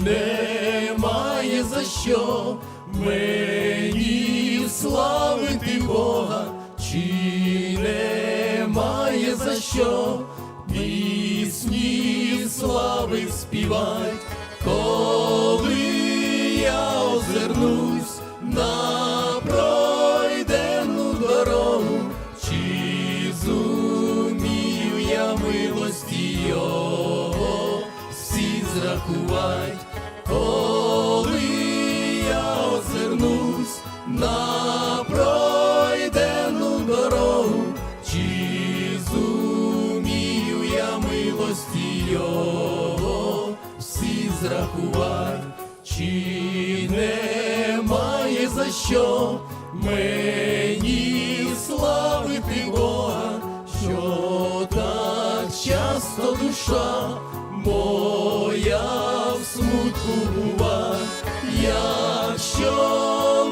немає за що. Мені славити Бога, чи немає за що. Пісні слави співать, коли я озирнусь на милості Його всі зрахувать, чи немає за що мені славити Бога, що так часто душа моя в смутку бува, якщо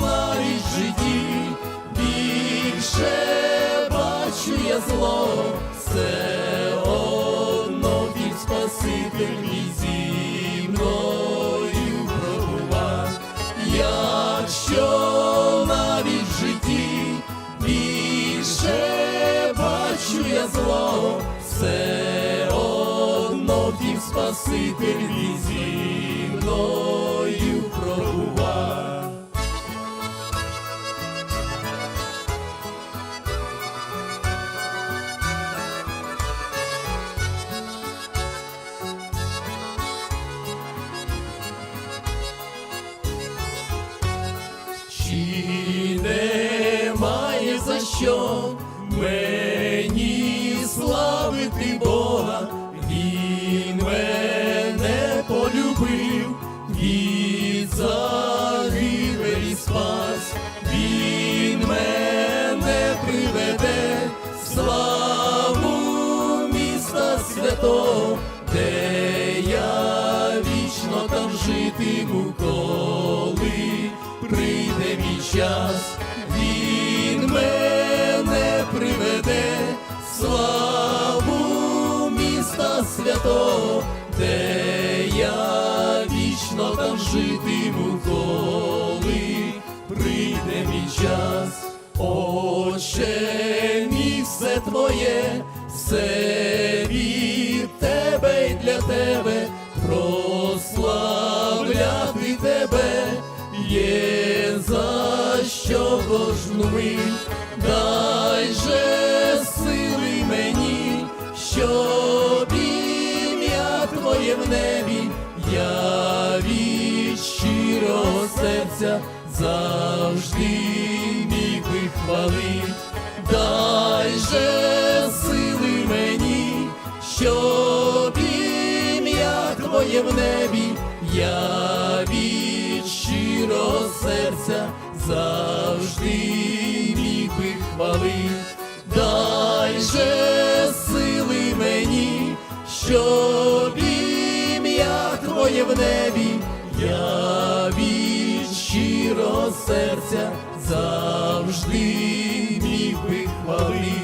навіть в житті більше бачу я зло, він Спаситель мій пробував, навіть житті більше бачу я зло, все одно втім Спаситель мій зі мною пробува. Чи немає за що. Мені він мене приведе славу міста святого, де я вічно там житиму, коли прийде мій час. Отче мій все твоє, все від тебе й для тебе, прославляти тебе є кожну дай же сили мені, щоб ім'я Твоє в небі, я від щирого серця завжди міг би хвалить, дай же сили мені, щоб ім'я Твоє в небі, я від щирого серця завжди міг би хвалить, дай же сили мені, щоб ім'я Твоє в небі, я від щирого серця завжди міг би хвалить.